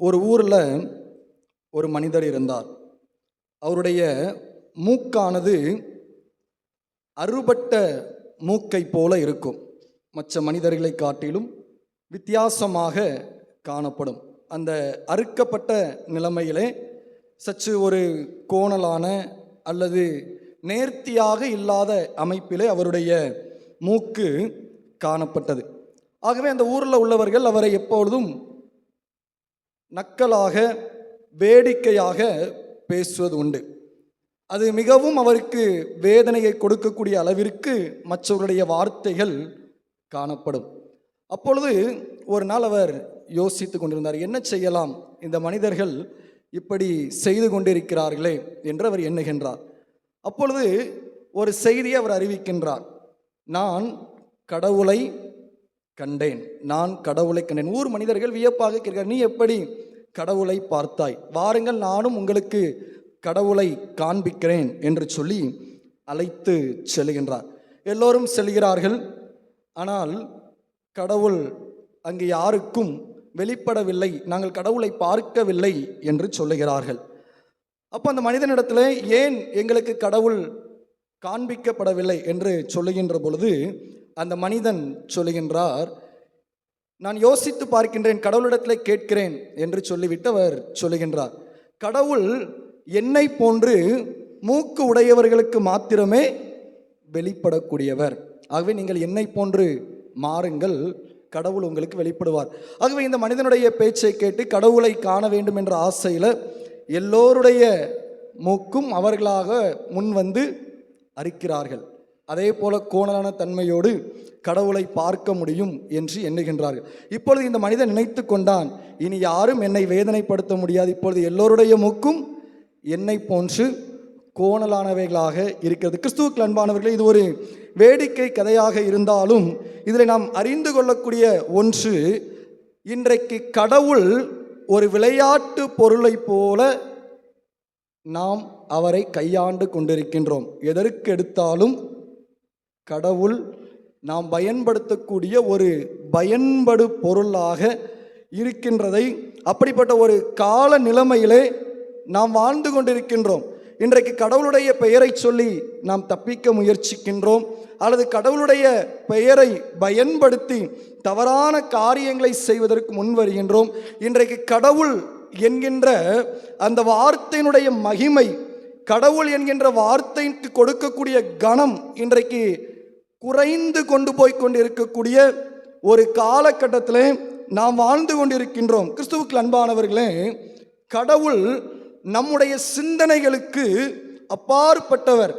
ஒரு ஊரில் ஒரு மனிதர் இருந்தார். அவருடைய மூக்கானது அறுபட்ட மூக்கை போல இருக்கும். மற்ற மனிதர்களை காட்டிலும் வித்தியாசமாக காணப்படும். அந்த அறுக்கப்பட்ட நிலைமையிலே சற்று ஒரு கோணலான அல்லது நேர்த்தியாக இல்லாத அமைப்பிலே அவருடைய மூக்கு காணப்பட்டது. ஆகவே அந்த ஊரில் உள்ளவர்கள் அவரை எப்பொழுதும் நக்கலாக வேடிக்கையாக பேசுவது உண்டு. அது மிகவும் அவருக்கு வேதனையை கொடுக்கக்கூடிய அளவிற்கு மற்றவருடைய வார்த்தைகள் காணப்படும். அப்பொழுது ஒரு நாள் அவர் யோசித்து கொண்டிருந்தார் என்ன செய்யலாம்? இந்த மனிதர்கள் இப்படி செய்து கொண்டிருக்கிறார்களே என்று அவர் எண்ணுகின்றார். அப்பொழுது ஒரு செய்தியை அவர் அறிவிக்கின்றார். நான் கடவுளை கண்டேன். நான் கடவுளை கண்டேன். ஊர் மனிதர்கள் வியப்பாக கேட்கிறார். நீ எப்படி கடவுளை பார்த்தாய்? வாருங்கள் நானும் உங்களுக்கு கடவுளை காண்பிக்கிறேன் என்று சொல்லி அழைத்து செல்கின்றார். எல்லோரும் செல்கிறார்கள். ஆனால் கடவுள் அங்கு யாருக்கும் வெளிப்படவில்லை. நாங்கள் கடவுளை பார்க்கவில்லை என்று சொல்லுகிறார்கள். அப்போ அந்த மனிதனிடத்தில் ஏன் எங்களுக்கு கடவுள் காண்பிக்கப்படவில்லை என்று சொல்லுகின்ற பொழுது அந்த மனிதன் சொல்லுகின்றார் நான் யோசித்து பார்க்கின்றேன் கடவுளிடத்தில் கேட்கிறேன் என்று சொல்லிவிட்டு அவர் சொல்லுகின்றார். கடவுள் என்னை போன்று மூக்கு உடையவர்களுக்கு மாத்திரமே வெளிப்படக்கூடியவர். ஆகவே நீங்கள் என்னை போன்று மாறுங்கள் கடவுள் உங்களுக்கு வெளிப்படுவார். ஆகவே இந்த மனிதனுடைய பேச்சை கேட்டு கடவுளை காண வேண்டும் என்ற ஆசையில் எல்லோருடைய மூக்கும் அவர்களாக முன் வந்து அறிக்கிறார்கள். அதே போல கோணலான தன்மையோடு கடவுளை பார்க்க முடியும் என்று எண்ணுகின்றார்கள். இப்பொழுது இந்த மனிதன் நினைத்து கொண்டான் இனி யாரும் என்னை வேதனைப்படுத்த முடியாது. இப்பொழுது எல்லோருடைய மூக்கும் என்னை போன்று கோணலானவைகளாக இருக்கிறது. கிறிஸ்துவுக்கு அன்பானவர்களே இது ஒரு வேடிக்கை கதையாக இருந்தாலும் இதில் நாம் அறிந்து கொள்ளக்கூடிய ஒன்று இன்றைக்கு கடவுள் ஒரு விளையாட்டு பொருளை போல நாம் அவரை கையாண்டு கொண்டிருக்கின்றோம். எதற்கெடுத்தாலும் கடவுள் நாம் பயன்படுத்தக்கூடிய ஒரு பயன்படு பொருளாக இருக்கின்றதை அப்படிப்பட்ட ஒரு கால நிலைமையிலே நாம் வாழ்ந்து கொண்டிருக்கின்றோம். இன்றைக்கு கடவுளுடைய பெயரை சொல்லி நாம் தப்பிக்க முயற்சிக்கின்றோம். அல்லது கடவுளுடைய பெயரை பயன்படுத்தி தவறான காரியங்களை செய்வதற்கு முன் வருகின்றோம் இன்றைக்கு கடவுள் என்கின்ற அந்த வார்த்தையினுடைய மகிமை கடவுள் என்கின்ற வார்த்தைக்கு கொடுக்கக்கூடிய கணம் இன்றைக்கு குறைந்து கொண்டு போய் கொண்டிருக்கக்கூடிய ஒரு காலகட்டத்தில் நாம் வாழ்ந்து கொண்டிருக்கின்றோம். கிறிஸ்துவுக்கு அன்பானவர்களே கடவுள் நம்முடைய சிந்தனைகளுக்கு அப்பாற்பட்டவர்.